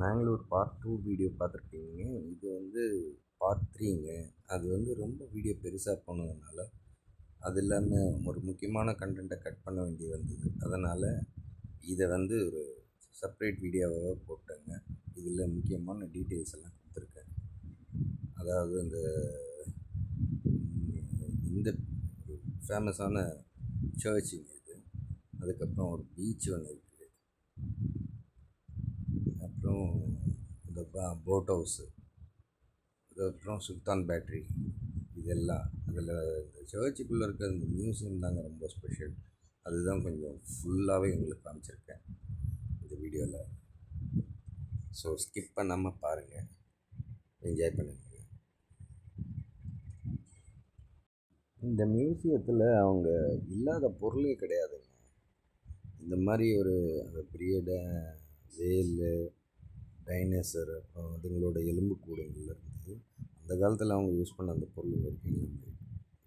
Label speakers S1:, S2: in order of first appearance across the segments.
S1: Mangalore part two video பார்த்துருப்பீங்க. இது வந்து பார்ட் த்ரீங்க அது வந்து ரொம்ப வீடியோ பெருசாக போனதுனால அது இல்லாமல் ஒரு முக்கியமான கண்டென்ட்டை கட் பண்ண வேண்டி வந்தது. அதனால் இதை வந்து ஒரு செப்பரேட் வீடியோவாக போட்டேங்க. இதில் முக்கியமான டீட்டெயில்ஸ் எல்லாம் கொடுத்துருக்கேன். அதாவது இந்த இந்த ஃபேமஸான சர்ச்சுங்க இது. அதுக்கப்புறம் ஒரு பீச் ஒன்று இருக்குது அப்புறம் இந்த போட் ஹவுஸு அதுக்கப்புறம் சுல்தான் பேட்ரி இதெல்லாம் அதில் இந்த சர்ச்சுக்குள்ளே இருக்கிற இந்த மியூசியம் தாங்க ரொம்ப ஸ்பெஷல் அதுதான் கொஞ்சம் ஃபுல்லாகவே எங்களுக்கு காமிச்சிருக்கேன். இந்த வீடியோவில் ஸோ ஸ்கிப் பண்ணாமல் பாருங்கள் என்ஜாய் பண்ணுங்க. இந்த மியூசியத்தில் அவங்க இல்லாத பொருளே கிடையாதுங்க. இந்த மாதிரி ஒரு அந்த பீரியட வேல் டைனேசர் அப்புறம் அதுங்களோட எலும்புக்கூடுங்கள்லேருந்து அந்த காலத்தில் அவங்க யூஸ் பண்ண அந்த பொருள் வரைக்கும் எல்லாமே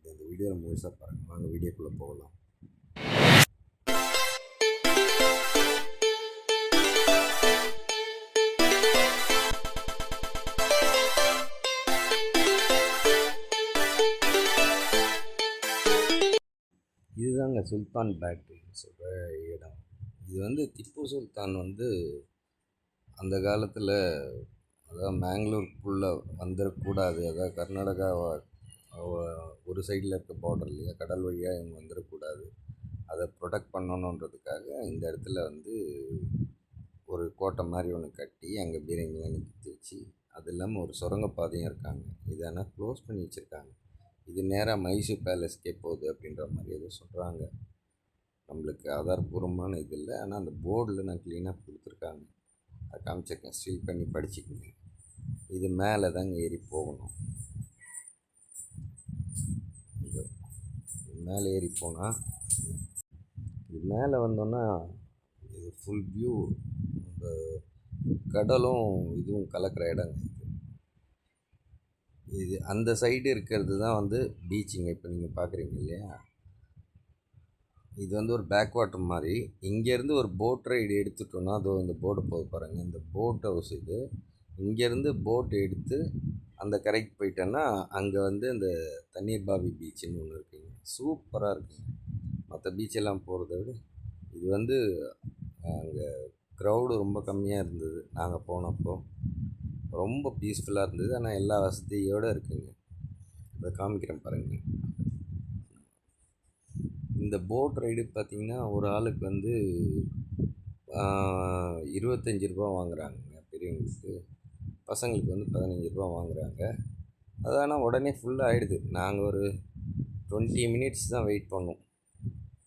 S1: இது இந்த வீடியோவில் முழுசாக பாருங்கள் வாங்க வீடியோக்குள்ளே போகலாம். இதுதாங்க சுல்தான் பேட்ரின்னு சொல்கிற இடம். இது வந்து திப்பு சுல்தான் வந்து அந்த காலத்தில் அதான் மேங்களூருக்குள்ளே வந்துடக்கூடாது அதாவது கர்நாடகா ஒரு சைடில் இருக்க பார்டர் இல்லையா கடல் வழியாக இவங்க வந்துடக்கூடாது அதை ப்ரொடெக்ட் பண்ணணுன்றதுக்காக இந்த இடத்துல வந்து ஒரு கோட்டை மாதிரி ஒன்று கட்டி அங்கே பீரங்கிலாம் நிறுத்தி வச்சு அது இல்லாமல் ஒரு சுரங்கப்பாதையும் இருக்காங்க. இதை ஆனால் க்ளோஸ் பண்ணி வச்சுருக்காங்க. இது நேராக மைசூர் பேலஸ்க்கே போகுது அப்படின்ற மாதிரி ஏதோ சொல்கிறாங்க நம்மளுக்கு ஆதாரபூர்வமான இது இல்லை. ஆனால் அந்த போர்டில் நான் க்ளீனாக கொடுத்துருக்காங்க. அதை காமிச்சிருக்கேன். ஸ்டில் பண்ணி படிச்சுக்கோங்க. இது மேலே தாங்க ஏறி போகணும். இது மேலே ஏறி போனால் இது மேலே வந்தோன்னா இது ஃபுல் வியூ இந்த கடலும் இதுவும் கலக்கிற இடங்க இது. இது அந்த சைடு இருக்கிறது தான் வந்து பீச்சுங்க இப்போ நீங்கள் பார்க்குறீங்க இல்லையா? இது வந்து ஒரு பேக் வாட்டர் மாதிரி இங்கேருந்து ஒரு போட் ரைடு எடுத்துட்டோன்னா அதோ இந்த போட்டு போக பாருங்கள் இந்த போட் ஹவுஸ் இது. இங்கேருந்து போட் எடுத்து அந்த கரைக்கு போயிட்டேன்னா அங்கே வந்து இந்த தண்ணீர் பாவி பீச்சுன்னு ஒன்று இருக்குங்க. சூப்பராக இருக்குங்க. மற்ற பீச்செல்லாம் போகிறத விட இது வந்து அங்கே க்ரௌடு ரொம்ப கம்மியாக இருந்தது நாங்கள் போனப்போ. ரொம்ப பீஸ்ஃபுல்லாக இருந்தது. ஆனால் எல்லா வசதியோடு இருக்குங்க. அதை காமிக்கிறேன் பாருங்கள் இந்த போட் ரைடு பார்த்திங்கன்னா ஒரு ஆளுக்கு வந்து இருபத்தஞ்சி ரூபா வாங்குகிறாங்க பெரியவங்களுக்கு. பசங்களுக்கு வந்து பதினஞ்சு ரூபா வாங்குகிறாங்க அது ஆனால் உடனே ஃபுல்லாக ஆகிடுது நாங்கள் ஒரு டுவெண்ட்டி மினிட்ஸ் தான் வெயிட் பண்ணோம்.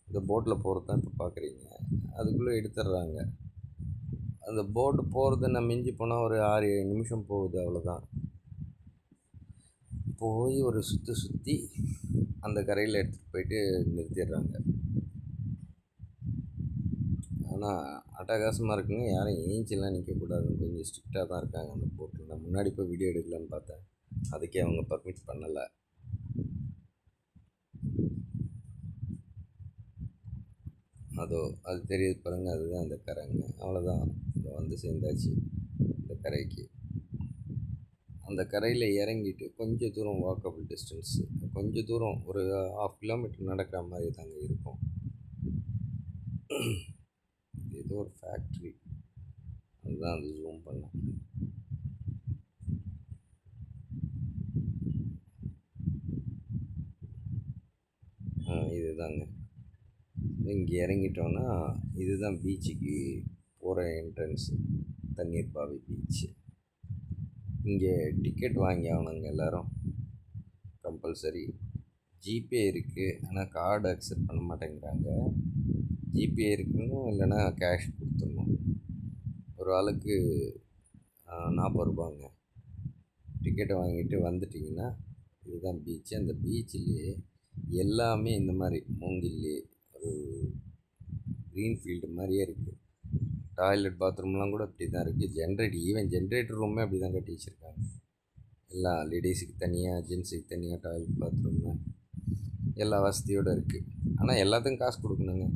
S1: இந்த போட்டில் போகிறது தான் இப்போ பார்க்குறீங்க அதுக்குள்ளே எடுத்துடுறாங்க. அந்த போட்டு போகிறது நான் மிஞ்சி போனால் ஒரு ஆறு ஏழு நிமிஷம் போகுது அவ்வளோதான் போய் ஒரு சுற்றி சுற்றி அந்த கரையில் எடுத்துகிட்டு போயிட்டு நிறுத்திடுறாங்க. ஆனால் அட்டகாசமாக இருக்குங்க. யாரும் ஏஞ்சிலாம் நிற்கக்கூடாதுன்னு கொஞ்சம் ஸ்ட்ரிக்டாக தான் இருக்காங்க அந்த போட்டில் நான் முன்னாடி போய் வீடியோ எடுக்கலான்னு பார்த்தேன். அதுக்கே அவங்க பர்மிட் பண்ணலை. அதோ அது தெரியுது பாருங்கள் அதுதான் அந்த கரைங்க. அவ்வளோதான் வந்து சேர்ந்தாச்சு. இந்த கரைக்கு. அந்த கரையில் இறங்கிட்டு கொஞ்சம் தூரம் வாக்கபிள் டிஸ்டன்ஸு கொஞ்சம் தூரம் ஒரு ஆஃப் கிலோமீட்டர் நடக்கிற மாதிரி தாங்க இருக்கும். ஏதோ ஒரு ஃபேக்ட்ரி அதுதான் அது ஜூம் பண்ணேன் இதுதாங்க. இங்கே இறங்கிட்டோன்னா இதுதான் பீச்சுக்கு போகிற என்ட்ரன்ஸ் தண்ணீர் பாவி பீச்சு இங்கே டிக்கெட் வாங்கி ஆகணுங்க எல்லோரும். கம்பல்சரி ஜிபே இருக்குது ஆனால் கார்டு அக்செப்ட் பண்ண மாட்டேங்கிறாங்க. ஜிபே இருக்கணும் இல்லைன்னா கேஷ் கொடுத்துடணும். ஒரு ஆளுக்கு நாற்பது ரூபாங்க. டிக்கெட்டை வாங்கிட்டு வந்துட்டிங்கன்னா இதுதான் பீச்சு அந்த பீச்சிலே எல்லாமே இந்த மாதிரி மூங்கில்லி ஒரு க்ரீன் ஃபீல்டு மாதிரியே இருக்குது டாய்லெட் பாத்ரூம்லாம் கூட அப்படி தான் இருக்குது ஜென்ரேட் ஈவன் ஜென்ரேட்டர் ரூமே அப்படி தான் கட்டி வச்சுருக்காங்க. எல்லா லேடிஸுக்கு தனியாக ஜென்ஸுக்கு தனியாக டாய்லெட் பாத்ரூமு எல்லா வசதியோடு இருக்குது ஆனால் எல்லாத்துக்கும் காசு கொடுக்கணுங்க.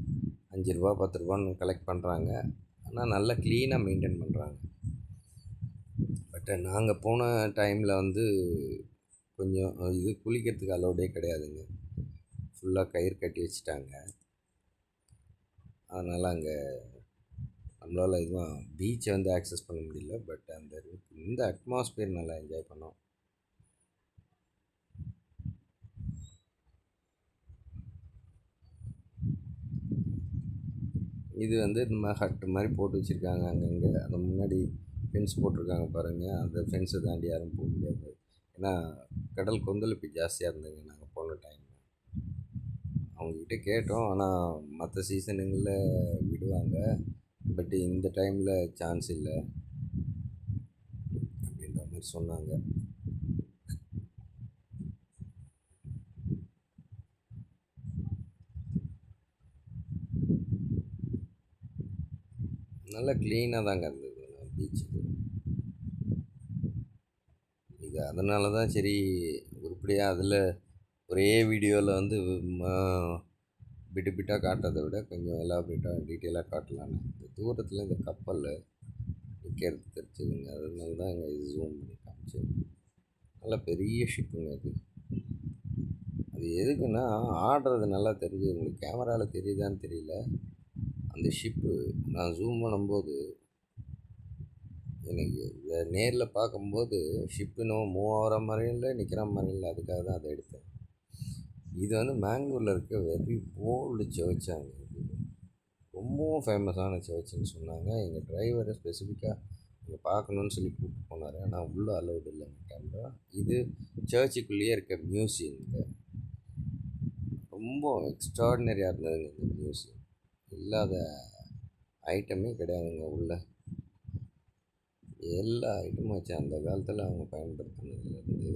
S1: அஞ்சு ரூபா பத்து ரூபான்னு கலெக்ட் பண்ணுறாங்க ஆனால் நல்லா க்ளீனாக மெயின்டைன் பண்ணுறாங்க பட் நாங்கள் போன டைமில் வந்து கொஞ்சம் இது குளிக்கிறதுக்கு அலோடே கிடையாதுங்க. ஃபுல்லாக கயிறு கட்டி வச்சுட்டாங்க. அதனால் அங்கே நம்மளால் எதுவும் பீச்சை வந்து ஆக்சஸ் பண்ண முடியல. பட் அந்த இந்த அட்மாஸ்பியர் நல்லா என்ஜாய் பண்ணோம். இது வந்து நம்ம ஹட்டு மாதிரி போட்டு வச்சுருக்காங்க அங்கங்கே. அந்த முன்னாடி ஃபென்ஸ் போட்டிருக்காங்க பாருங்கள் அந்த ஃபென்ஸை தாண்டி யாரும் போக முடியாது. ஏன்னா கடல் கொந்தளிப்பு ஜாஸ்தியாக இருந்ததுங்க நாங்கள் போன டைம் அவங்கக்கிட்ட கேட்டோம். ஆனால் மற்ற சீசனுங்களில் விடுவாங்க. பட் இந்த டைமில் சான்ஸ் இல்லை. அப்படின்ற மாதிரி சொன்னாங்க. நல்லா க்ளீனாக தாங்க இருந்தது பீச் இது அதனால தான் சரி உருப்படியாக அதில் ஒரே வீடியோவில் வந்து பிட்டு பிட்டாக காட்டுறதை விட கொஞ்சம் எலாபரேட்டாக டீட்டெயிலாக காட்டலான்னு இந்த தூரத்தில் இந்த கப்பல் நிற்கிறது தெரிஞ்சுதுங்க. அதனால தான் இங்கே ஜூம் பண்ணி காமிச்சது நல்லா பெரிய ஷிப்புங்க அது அது எதுக்குன்னா ஆடுறது நல்லா தெரிஞ்சது. உங்களுக்கு கேமராவில் தெரியுதான்னு தெரியல. அந்த ஷிப்பு நான் ஜூம் பண்ணும்போது எனக்கு இதை நேரில் பார்க்கும்போது ஷிப்பு இன்னும் மூவ் ஆகிற மாதிரியும் இல்லை நிற்கிற மாதிரியும் இல்லை அதுக்காக தான் அதை எடுத்தேன். இது வந்து மேங்களூரில் இருக்க வெரி ஓல்டு சர்ச்சாங்க இது ரொம்பவும் ஃபேமஸான சர்ச்சுன்னு சொன்னாங்க. எங்கள் டிரைவரை ஸ்பெசிஃபிக்காக இங்கே பார்க்கணுன்னு சொல்லி கூப்பிட்டு போனார். ஆனால் உள்ளே அலௌடு இல்லைங்க கேமரா இது சர்ச்சுக்குள்ளேயே இருக்க மியூசியம் ரொம்ப எக்ஸ்ட்ராடினரியாக இருந்ததுங்க இந்த மியூசியம் இல்லாத ஐட்டமே கிடையாதுங்க உள்ள. எல்லா ஐட்டமும் வச்சு அந்த காலத்தில் அவங்க பயன்படுத்தினதுலேருந்து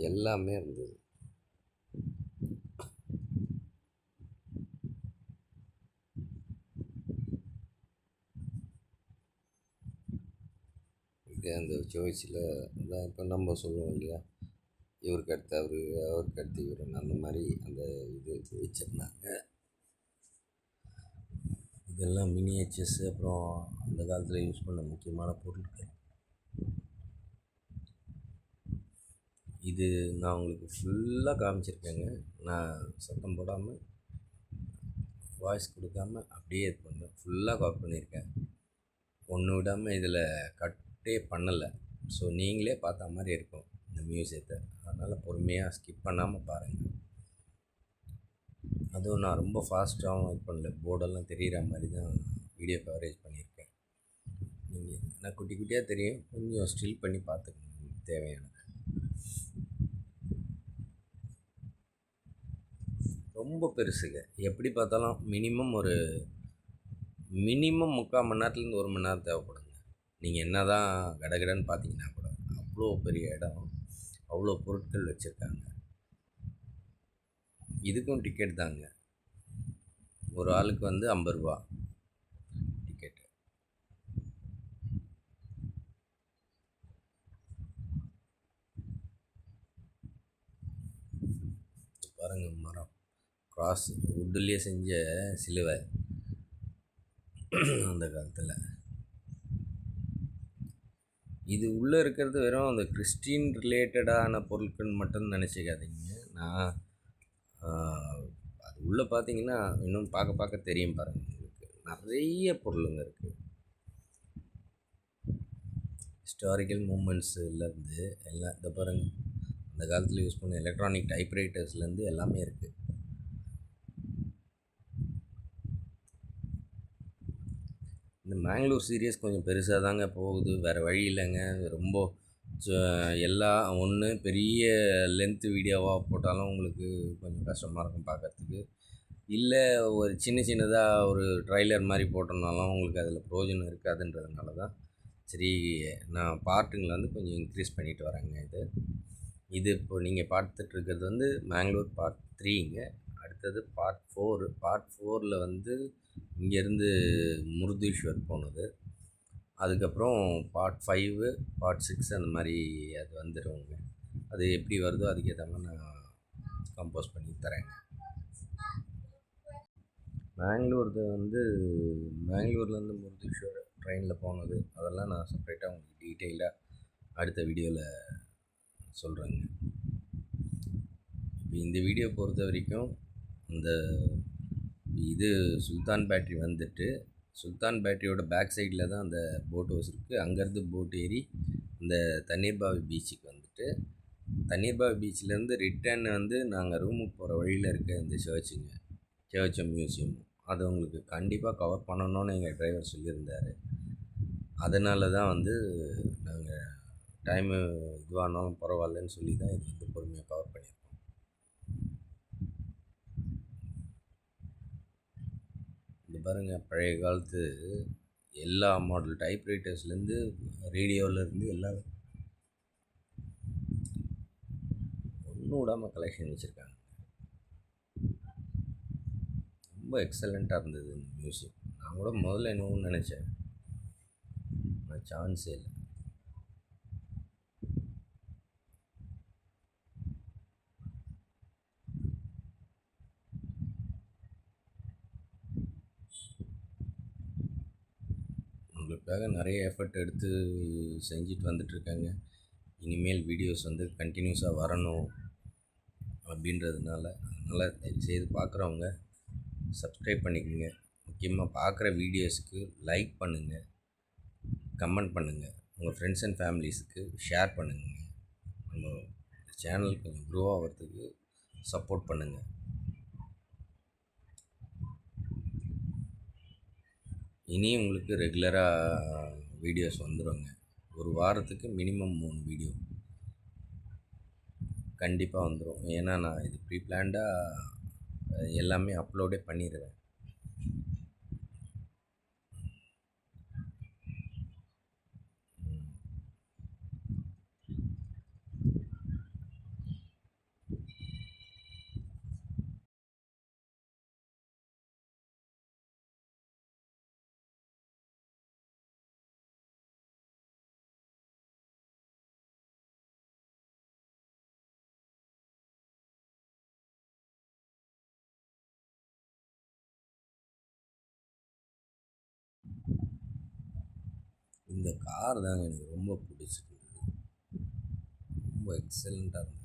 S1: எல்லாமே இருந்தது. இது அந்த சர்ச்சில் அதான் இப்போ நம்ம சொல்லுவோம் இல்லையா? இவருக்கு அடுத்து அவர் அவருக்கு அடுத்து இவருன்னு அந்த மாதிரி அந்த இது வச்சுருந்தாங்க. இதெல்லாம் மினியேச்சர்ஸ் அப்புறம் அந்த காலத்தில் யூஸ் பண்ண முக்கியமான பொருட்கள். இது நான் உங்களுக்கு ஃபுல்லாக காமிச்சிருக்கேங்க. நான் சத்தம் போடாமல் வாய்ஸ் கொடுக்காம அப்படியே இது பண்ணேன். ஃபுல்லாக காப் பண்ணியிருக்கேன். ஒன்று விடாமல் இதில் கட்டே பண்ணலை. ஸோ நீங்களே பார்த்த மாதிரி இருக்கும் இந்த மியூசியத்தை. அதனால் பொறுமையாக ஸ்கிப் பண்ணாமல் பாருங்கள் அதுவும் நான் ரொம்ப ஃபாஸ்ட்டாகவும் இது பண்ணல. போர்டெல்லாம் தெரிகிற மாதிரி தான் வீடியோ கவரேஜ் பண்ணியிருக்கேன். நீங்கள் நான் குட்டி குட்டியாக தெரியும். கொஞ்சம் ஸ்டில் பண்ணி பார்த்துக்கணும். தேவையானது. ரொம்ப பெருசுங்க. எப்படி பார்த்தாலும் மினிமம் ஒரு மினிமம் முக்கால் மணி நேரத்துலேருந்து ஒரு மணி நேரம் தேவைப்படுங்க. நீங்கள் என்ன தான் கடகடன்னு பார்த்தீங்கன்னா கூட அவ்வளோ பெரிய இடம் அவ்வளோ பொருட்கள் வச்சுருக்காங்க. இதுக்கும் டிக்கெட் தாங்க. ஒரு ஆளுக்கு வந்து ஐம்பது ரூபா. டிக்கெட்டு பாருங்க மரம். கிராஸ் உட்டுலேயே செஞ்ச சிலுவை. அந்த காலத்தில். இது உள்ளே இருக்கிறது வெறும் அந்த கிறிஸ்டின் ரிலேட்டடான பொருட்கள் மட்டும் நினச்சிக்காதீங்க. நான் அது உள்ளே பார்த்தீங்கன்னா இன்னும் பார்க்க பார்க்க தெரியும் பாருங்கள் உங்களுக்கு. நிறைய பொருளுங்க இருக்குது ஹிஸ்டாரிக்கல் மூமெண்ட்ஸ்லேருந்து எல்லாம் இந்த பாருங்கள் அந்த காலத்தில் யூஸ் பண்ண எலக்ட்ரானிக் டைப்ரைட்டர்ஸ்லேருந்து எல்லாமே இருக்குது இந்த மேங்களூர் சீரியஸ் கொஞ்சம் பெருசாக தாங்க போகுது. வேறு வழி இல்லைங்க. ரொம்ப எல்லா ஒன்று பெரிய லென்த்து வீடியோவாக போட்டாலும் உங்களுக்கு கொஞ்சம் கஷ்டமாக இருக்கும் பார்க்குறதுக்கு இல்லை ஒரு சின்ன சின்னதாக ஒரு ட்ரைலர் மாதிரி போட்டோம்னாலும் உங்களுக்கு அதில் ப்ரோஜனம் இருக்காதுன்றதுனால தான் சரி நான் பார்ட்டுங்களை வந்து கொஞ்சம் இன்க்ரீஸ் பண்ணிட்டு வரேங்க இது. இது இப்போ நீங்கள் பார்த்துட்டு இருக்கிறது வந்து மேங்களூர் பார்ட் த்ரீங்க அடுத்தது பார்ட் ஃபோர் பார்ட் ஃபோரில் வந்து இங்கேருந்து முருதீஸ்வர் போனது. அதுக்கப்புறம் பார்ட் ஃபைவு பார்ட் சிக்ஸ் அந்த மாதிரி அது வந்துடுங்க அது எப்படி வருதோ அதுக்கேற்ற மாதிரி நான் கம்போஸ் பண்ணி தரேங்க. மேங்களூர் வந்து மேங்களூர்லேருந்து முருதீஸ்வர் ட்ரெயினில் போனது. அதெல்லாம் நான் செப்பரேட்டாக உங்களுக்கு டீட்டெயிலாக அடுத்த வீடியோவில் சொல்கிறேங்க இப்போ இந்த வீடியோ பொறுத்த வரைக்கும் இந்த இது சுல்தான் பேட்ரி வந்துட்டு சுல்தான் பேட்டரியோட பேக் சைடில் தான் அந்த போட் ஹவுஸ் இருக்குது அங்கேருந்து போட் ஏறி இந்த தண்ணீர்பாவி பீச்சுக்கு வந்துட்டு தண்ணீர்பாவி பீச்சிலேருந்து ரிட்டர்ன் வந்து நாங்கள் ரூமுக்கு போகிற வழியில் இருக்க இந்த சர்ச்சுங்க சர்ச்சும் மியூசியம் அது உங்களுக்கு கண்டிப்பாக கவர் பண்ணணும்னு எங்கள் டிரைவர் சொல்லியிருந்தார். அதனால தான் வந்து நாங்கள் டைமு இதுவானாலும் பரவாயில்லன்னு சொல்லி தான் இது வந்து பொறுமையாக கவர் பண்ணியிருக்கோம் இது பாருங்கள் பழைய காலத்து எல்லா மாடல் டைப்ரைட்டர்ஸ்லேருந்து ரேடியோவிலேருந்து எல்லா ஒன்றும் விடாமல் கலெக்ஷன் வச்சுருக்காங்க. ரொம்ப எக்ஸலண்ட்டாக இருந்தது இந்த மியூசியம் நான் கூட முதல்ல என்னவோன்னு நினச்சேன். ஆனால் சான்ஸே இல்லை. உங்களுக்காக நிறைய எஃபர்ட் எடுத்து செஞ்சுட்டு வந்துட்டுருக்காங்க. இனிமேல் வீடியோஸ் வந்து கண்டினியூஸாக வரணும் அப்படின்றதுனால அதனால் தயவுசெய்து பார்க்குறவங்க சப்ஸ்கிரைப் பண்ணிக்கோங்க. முக்கியமாக பார்க்குற வீடியோஸுக்கு லைக் பண்ணுங்கள் கமெண்ட் பண்ணுங்கள் உங்கள் ஃப்ரெண்ட்ஸ் அண்ட் ஃபேமிலிஸுக்கு ஷேர் பண்ணுங்கள் நம்ம சேனல் கொஞ்சம் க்ரோ ஆகிறதுக்கு சப்போர்ட் பண்ணுங்கள் இனி உங்களுக்கு ரெகுலராக வீடியோஸ் வந்துடுங்க ஒரு வாரத்துக்கு மினிமம் மூணு வீடியோ கண்டிப்பாக வந்துடும் ஏன்னா நான் இது ப்ரீ பிளான்டாக எல்லாமே அப்லோடே பண்ணிடுவேன் இந்த கார் தாங்க எனக்கு ரொம்ப பிடிச்சிருந்தது. ரொம்ப எக்ஸலண்ட்டாக இருந்தது.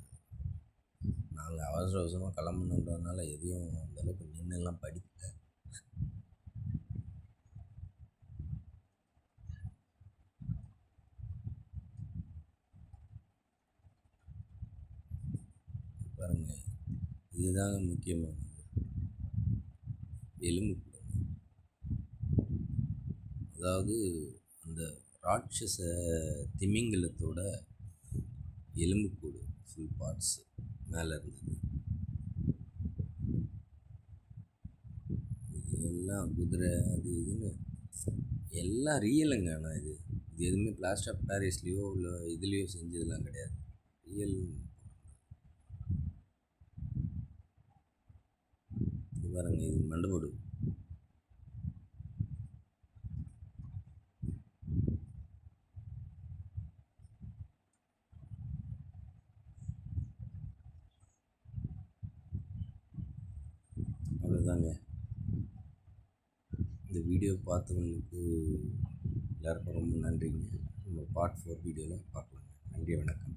S1: நாங்கள் அவசர அவசரமாக கிளம்பணுன்றதுனால எதையும் அந்தளவுக்கு நின்றுலாம் படிக்கல. பாருங்க இதுதாங்க முக்கியமானது. எலும்பு அதாவது அந்த ராட்சச திமிங்கலத்தோட எலும்புக்கூடு ஃபுல் பார்ட்ஸ் மேலே இருந்தது. இது எல்லாம் குதிரை அது இதுன்னு எல்லாம் ரியலுங்க ஆனால் இது இது எதுவுமே பிளாஸ்டர் ஆஃப் பாரிஸ்லேயோ இல்லை இதுலேயோ செஞ்சதெல்லாம் கிடையாது. ரியல் இது பாருங்க இது மண்டபடு அவ்வளோதாங்க இந்த வீடியோ பார்த்தவங்களுக்கு எல்லாருக்கும் ரொம்ப நன்றிங்க. நம்ம பார்ட் ஃபோர் வீடியோவில் பார்க்கலாம் நன்றி வணக்கம்.